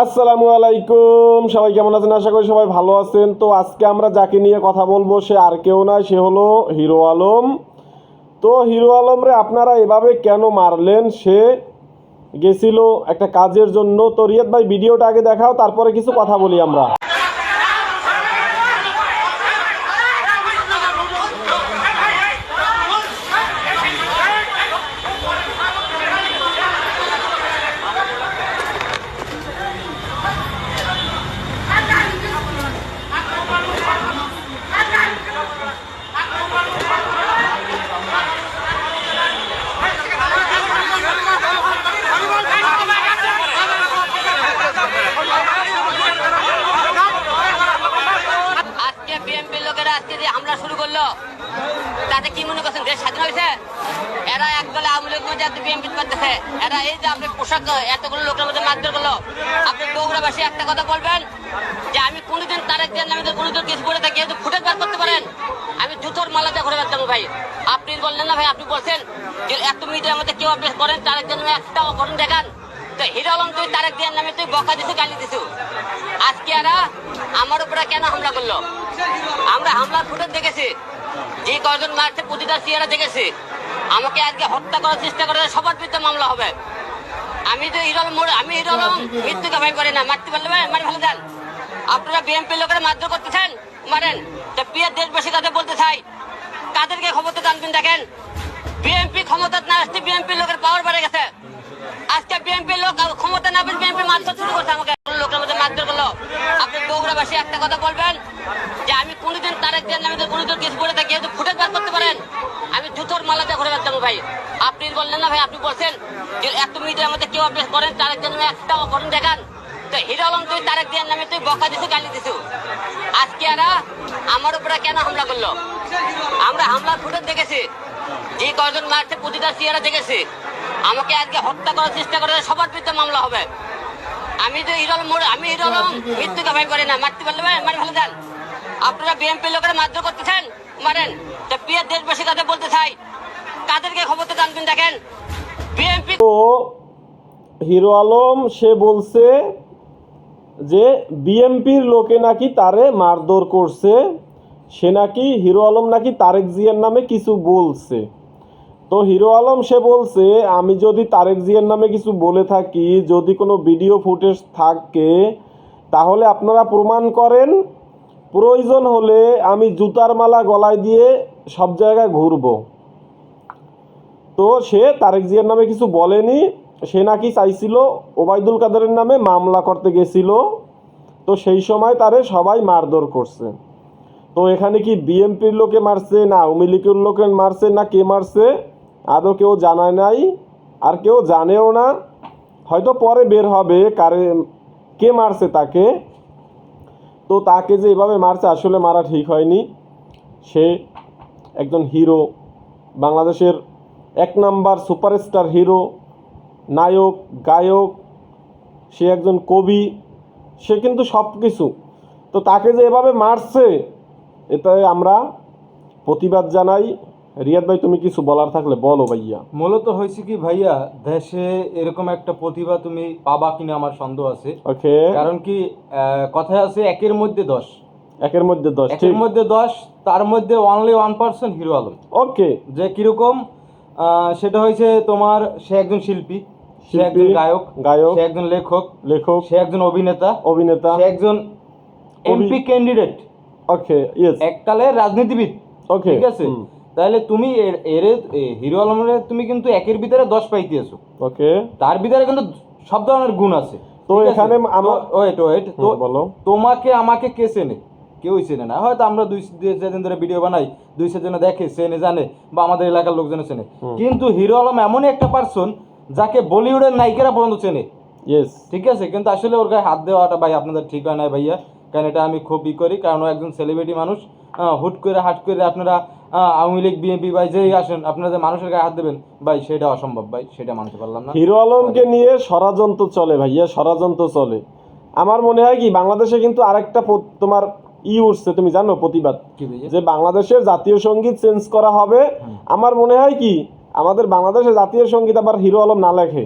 আসসালামু আলাইকুম। সবাই কেমন আছেন? আশা করি সবাই ভালো আছেন। তো আজকে আমরা যাকে নিয়ে কথা বলব, সে আর কেউ না, সে হলো হিরো আলম। তো হিরো আলম রে, আপনারা এভাবে কেন মারলেন? সে গেছিল একটা কাজের জন্য। তো রিয়াদ ভাই, ভিডিওটা আগে দেখাও, তারপরে কিছু কথা বলি আমরা আজকে বিএনপি লোকেরা আজকে যে হামলা শুরু করল তাতে কি মনে করছেন? দেশ স্বাধীন হয়েছে? এরা একদলে আওয়ামী লীগ মধ্যে এত বিএনপি করতেছে। এরা এই যে আপনি পোশাক, এতগুলো লোকের মধ্যে মারধর করল। আপনি বগুড়াবাসী একটা কথা বলবেন, যে আমি কোনোদিন তারেক দিয়ে নামে কোনোদিন কিছু করে থাকি একটু ফুটে বার করতে পারেন, আমি জুতোর মালাতে ঘুরে বেড়াতাম ভাই। আপনি বললেন না ভাই, আপনি বলছেন যে এত মিডিয়ার মধ্যে কেউ আপনি করেন, তারেক দিয়ে নামে একটা করেন দেখান। তো হিরো আলম, তুই তারেক দিয়ে নামে তুই বকা দিছু, গালি দিছু? এরা আমার উপরে কেন হামলা করল? আমরা হামলার ফুটেজ দেখেছি। যে কয়জন মারছে প্রতিটা সিয়ারা দেখেছি। আমাকে আজকে হত্যা করার চেষ্টা করে সবার বিরুদ্ধে মামলা হবে। আমি তো হিরল মোড় আমি হিরল মৃত্যু কামাই করি না। মারতে পারলে মারি ভালো দেন। আপনারা বিএনপি লোকেরা মারধর করতেছেন? মারেন। তো প্রিয় দেশবাসী কাছে বলতে চাই, কাদেরকে ক্ষমতা টানবেন দেখেন। বিএনপি ক্ষমতা না আসতে বিএনপি লোকের পাওয়ার বেড়ে গেছে। আজকে বিএনপি লোক ক্ষমতা না বিএনপি মারধর শুরু করছে আমাকে লোকের মধ্যে মারধর করল আপনি একটা কথা বলবেন? যে আমি কোনোদিন তারেক দিয়ে নামে কোনোদিন কিছু করে থাকি একটু ফুটে বার করতে পারেন? আমি জুতোর মালাতে ঘুরে বেড়াতাম ভাই। আপনি বললেন না ভাই, আপনি বলছেন যে এত মিনিটের মধ্যে কেউ আপনি করেন, তারেক দিয়ে নামে একটা করেন, দেখান। তো হিরো আলম তুই তারেক দিয়ে নামে তুই বকা দিছু, গালি দিছু। আজকে এরা আমার উপরে কেন হামলা করল? আমরা হামলার ফুটেজ দেখেছি। যে কয়জন মারছে, প্রতিটা সিয়ারা দেখেছি। আমাকে আজকে হত্যা করার চেষ্টা করে সবার বিরুদ্ধে মামলা হবে। আমি তো হিরল মোড় আমি হিরল মৃত্যু কামাই করি না। মারতে পারলে মারি ভালো দেন। আপনারা বিএনপি লোকেরা মারধর করতেছেন, মারেন। তো দেশবাসী তাদের বলতে চাই কাদেরকে ক্ষমতা টানবেন দেখেন। বিএনপি তো হিরো আলম, সে বলছে যে বিএমপির লোকে নাকি তারে মারধর করছে। সে নাকি হিরো আলম নাকি তারেক জিয়ার নামে কিছু বলছে। তো হিরো আলম, সে বলছে, আমি যদি তারেক জিয়ার নামে কিছু বলে থাকি, যদি কোনো ভিডিও ফুটেজ থাকে, তাহলে আপনারা প্রমাণ করেন। প্রয়োজন হলে আমি জুতার মালা গলায় দিয়ে সব জায়গায় ঘুরবো। তো সে তারেক জিয়ার নামে কিছু বলেনি। সে নাকি চাইছিল ওবায়দুল কাদেরের নামে মামলা করতে গেছিল। তো সেই সময় তারে সবাই মারধর করছে। তো এখানে কি বিএমপির লোকে মারছে, না আওয়ামী লীগের লোকে মারছে, না কে মারছে? আদৌ কেউ জানায় নাই, আর কেউ জানেও না। হয়তো পরে বের হবে কারে, কে মারছে তাকে। তো তাকে যে এভাবে মারছে, আসলে মারা ঠিক হয়নি। সে একজন হিরো, বাংলাদেশের এক নাম্বার সুপারস্টার হিরো, নায়ক, গায়ক। সে একজন কবি, সে কিন্তু সব কিছু তো তাকে যে এভাবে মারছে এটাই আমরা প্রতিবাদ জানাই। রিয়াদ ভাই তুমি কিছু বলার থাকলে বলো ভাইয়া। মূলত হয়েছে কি ভাইয়া দেশে এরকম একটা প্রতিভা তুমি পাবা কিনা আমার সন্দেহ আছে। ওকে। কারণ কি কথায় আছে একের মধ্যে দশ। একের মধ্যে দশ একের মধ্যে দশ তার মধ্যে only one percent Hero Alam. Okay. যে কীরকম সেটা হয়েছে তোমার সে একজন শিল্পী সে একজন গায়ক গায়ক, সে একজন লেখক লেখক সে একজন অভিনেতা অভিনেতা সে একজন এমপি ক্যান্ডিডেট ওকে ইয়েস এককালে রাজনীতিবিদ ওকে ঠিক আছে? তাহলে তুমি এর- হিরো আলমের তুমি কিন্তু একের ভিতরে দশ পাইতেছো। ওকে। তার ভিতরে কিন্তু সব ধরনের গুণ আছে। তো এখানে আমার- ওয়েট ওয়েট তো বলো। তোমাকে আমাকে কে চেনে? কেউই চেনে না। হয়তো আমরা দুই দুই চার দিন ধরে ভিডিও বানাই দুই চারজনে দেখে চেনে জানে বা আমাদের এলাকার লোকজন চেনে। কিন্তু হিরো আলম এমনই একটা পার্সন যাকে বলিউডের নায়িকারা পর্যন্ত চেনে। ইয়েস ঠিক আছে? কিন্তু আসলে ওর গায়ে হাত দেওয়াটা ভাই আপনাদের ঠিক হয় না ভাইয়া। কারণ এটা আমি খুব ই করি কারণ ও একজন সেলিব্রিটি মানুষ। হুট করে হাট করে আপনারা আওয়ামী লীগ বিএনপি ভাই যেই আসেন আপনারা যে মানুষের গায়ে হাত দেবেন ভাই সেটা অসম্ভব ভাই সেটা মানতে পারলাম না। হিরো আলমকে নিয়ে ষড়যন্ত্র চলে ভাইয়া ষড়যন্ত্র চলে। আমার মনে হয় কি বাংলাদেশে কিন্তু আরেকটা তোমার ই উঠছে তুমি জানো প্রতিবাদ। যে বাংলাদেশের জাতীয় সংগীত চেঞ্জ করা হবে। আমার মনে হয় কি আমাদের বাংলাদেশের জাতীয় সংগীত আবার হিরো আলম না লেখে।